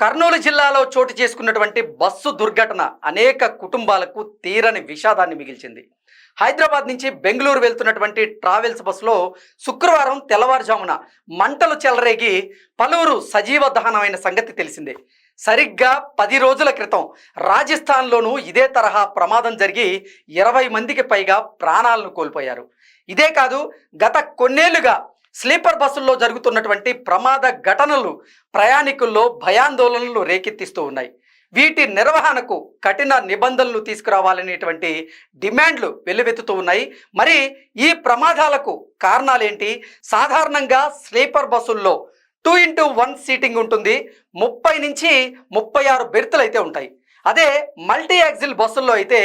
కర్నూలు జిల్లాలో చోటు చేసుకున్నటువంటి బస్సు దుర్ఘటన అనేక కుటుంబాలకు తీరని విషాదాన్ని మిగిల్చింది. హైదరాబాద్ నుంచి బెంగళూరు వెళ్తున్నటువంటి ట్రావెల్స్ బస్సులో శుక్రవారం తెల్లవారుజామున మంటలు చెలరేగి పలువురు సజీవ దహనమైన సంగతి తెలిసిందే. సరిగ్గా పది రోజుల క్రితం రాజస్థాన్లోనూ ఇదే తరహా ప్రమాదం జరిగి ఇరవై మందికి పైగా ప్రాణాలను కోల్పోయారు. ఇదే కాదు గత కొన్నేళ్ళుగా స్లీపర్ బస్సుల్లో జరుగుతున్నటువంటి ప్రమాద ఘటనలు ప్రయాణికుల్లో భయాందోళనలు రేకెత్తిస్తూ ఉన్నాయి. వీటి నిర్వహణకు కఠిన నిబంధనలు తీసుకురావాలనేటువంటి డిమాండ్లు వెల్లువెత్తుతూ ఉన్నాయి. మరి ఈ ప్రమాదాలకు కారణాలేంటి? సాధారణంగా స్లీపర్ బస్సుల్లో టూ ఇంటూ వన్ సీటింగ్ ఉంటుంది. ముప్పై నుంచి ముప్పై ఆరు బెర్తులు అయితే ఉంటాయి. అదే మల్టీ యాక్సిల్ బస్సుల్లో అయితే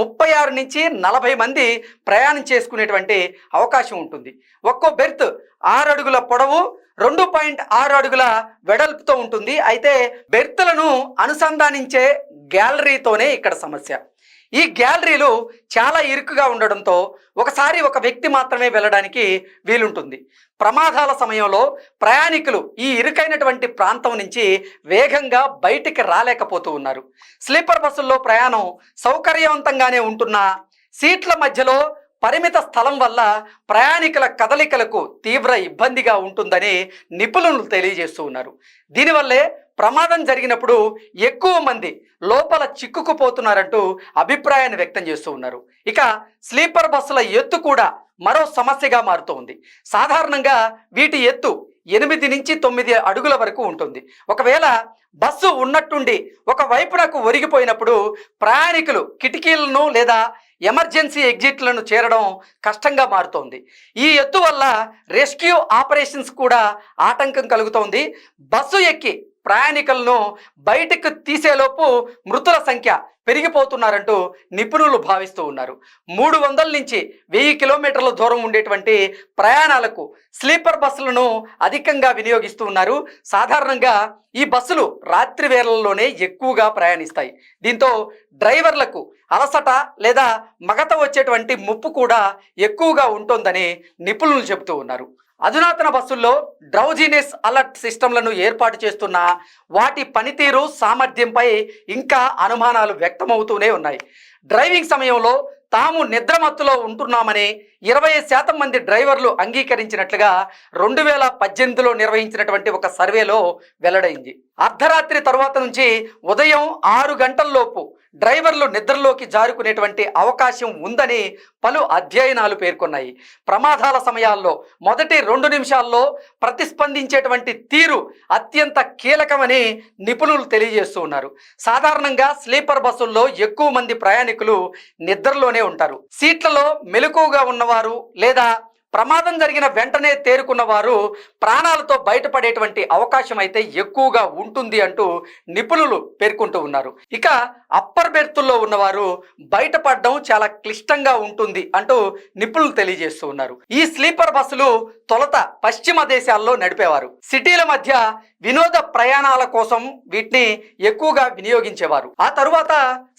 ముప్పై ఆరు నుంచి నలభై మంది ప్రయాణం చేసుకునేటువంటి అవకాశం ఉంటుంది. ఒక్కో బెర్త్ ఆరు అడుగుల పొడవు రెండు పాయింట్ ఆరు అడుగుల వెడల్పుతో ఉంటుంది. అయితే బెర్తులను అనుసంధానించే గ్యాలరీతోనే ఇక్కడ సమస్య. ఈ గ్యాలరీలు చాలా ఇరుకుగా ఉండడంతో ఒకసారి ఒక వ్యక్తి మాత్రమే వెళ్ళడానికి వీలుంటుంది. ప్రమాదాల సమయంలో ప్రయాణికులు ఈ ఇరుకైనటువంటి ప్రాంతం నుంచి వేగంగా బయటికి రాలేకపోతూ ఉన్నారు. స్లీపర్ బస్సుల్లో ప్రయాణం సౌకర్యవంతంగానే ఉంటున్నా సీట్ల మధ్యలో పరిమిత స్థలం వల్ల ప్రయాణికుల కదలికలకు తీవ్ర ఇబ్బందిగా ఉంటుందని నిపుణులు తెలియజేస్తూ ఉన్నారు. దీనివల్లే ప్రమాదం జరిగినప్పుడు ఎక్కువ మంది లోపల చిక్కుకుపోతున్నారంటూ అభిప్రాయాన్ని వ్యక్తం చేస్తూ ఉన్నారు. ఇక స్లీపర్ బస్సుల ఎత్తు కూడా మరో సమస్యగా మారుతూ ఉంది సాధారణంగా వీటి ఎత్తు ఎనిమిది నుంచి తొమ్మిది అడుగుల వరకు ఉంటుంది. ఒకవేళ బస్సు ఉన్నట్టుండి ఒక వైపునకు ఒరిగిపోయినప్పుడు ప్రయాణికులు కిటికీలను లేదా ఎమర్జెన్సీ ఎగ్జిట్లను చేరడం కష్టంగా మారుతోంది. ఈ ఎత్తు వల్ల రెస్క్యూ ఆపరేషన్స్ కూడా ఆటంకం కలుగుతోంది. బస్సు ఎక్కి ప్రయాణికులను బయటకు తీసేలోపు మృతుల సంఖ్య పెరిగిపోతున్నారంటూ నిపుణులు భావిస్తూ ఉన్నారు. మూడు వందల నుంచి వెయ్యి కిలోమీటర్ల దూరం ఉండేటువంటి ప్రయాణాలకు స్లీపర్ బస్సులను అధికంగా వినియోగిస్తూ ఉన్నారు. సాధారణంగా ఈ బస్సులు రాత్రి వేళల్లోనే ఎక్కువగా ప్రయాణిస్తాయి. దీంతో డ్రైవర్లకు అలసట లేదా మగత వచ్చేటువంటి ముప్పు కూడా ఎక్కువగా ఉంటుందని నిపుణులు చెబుతూ ఉన్నారు. అధునాతన బస్సుల్లో డ్రౌజీనెస్ అలర్ట్ సిస్టంలను ఏర్పాటు చేస్తున్న వాటి పనితీరు సామర్థ్యంపై ఇంకా అనుమానాలు వ్యక్తమవుతూనే ఉన్నాయి. డ్రైవింగ్ సమయంలో తాము నిద్రమత్తులో ఉంటున్నామని ఇరవై శాతం మంది డ్రైవర్లు అంగీకరించినట్లుగా రెండు వేల పద్దెనిమిదిలో నిర్వహించినటువంటి ఒక సర్వేలో వెల్లడైంది. అర్ధరాత్రి తరువాత నుంచి ఉదయం ఆరు గంటల్లోపు డ్రైవర్లు నిద్రలోకి జారుకునేటువంటి అవకాశం ఉందని పలు అధ్యయనాలు పేర్కొన్నాయి. ప్రమాదాల సమయాల్లో మొదటి రెండు నిమిషాల్లో ప్రతిస్పందించేటువంటి తీరు అత్యంత కీలకమని నిపుణులు తెలియజేస్తూ ఉన్నారు. సాధారణంగా స్లీపర్ బస్సుల్లో ఎక్కువ మంది ప్రయాణికులు నిద్రలోనే ఉంటారు. సీట్లలో మెలకువగా ఉన్నవారు లేదా ప్రమాదం జరిగిన వెంటనే తేరుకున్న వారు ప్రాణాలతో బయటపడేటువంటి అవకాశం అయితే ఎక్కువగా ఉంటుంది అంటూ నిపుణులు పేర్కొంటూ ఉన్నారు. ఇక అప్పర్ బెర్తుల్లో ఉన్నవారు బయటపడడం చాలా క్లిష్టంగా ఉంటుంది అంటూ నిపుణులు తెలియజేస్తూ ఉన్నారు. ఈ స్లీపర్ బస్సులు తొలత పశ్చిమ దేశాల్లో నడిపేవారు. సిటీల మధ్య వినోద ప్రయాణాల కోసం వీటిని ఎక్కువగా వినియోగించేవారు. ఆ తరువాత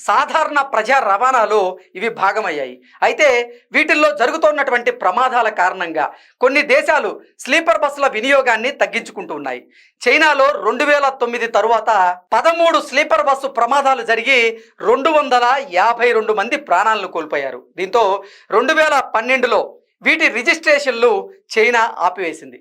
సాధారణ ప్రజా రవాణాలో ఇవి భాగమయ్యాయి. అయితే వీటిల్లో జరుగుతున్నటువంటి ప్రమాదాల కారణంగా కొన్ని దేశాలు స్లీపర్ బస్సుల వినియోగాన్ని తగ్గించుకుంటూ ఉన్నాయి. చైనాలో రెండు వేల తొమ్మిది తరువాత పదమూడు స్లీపర్ బస్సు ప్రమాదాలు జరిగి రెండు వందల యాభై రెండు మంది ప్రాణాలను కోల్పోయారు. దీంతో రెండు వేల పన్నెండులో వీటి రిజిస్ట్రేషన్లు చైనా ఆపివేసింది.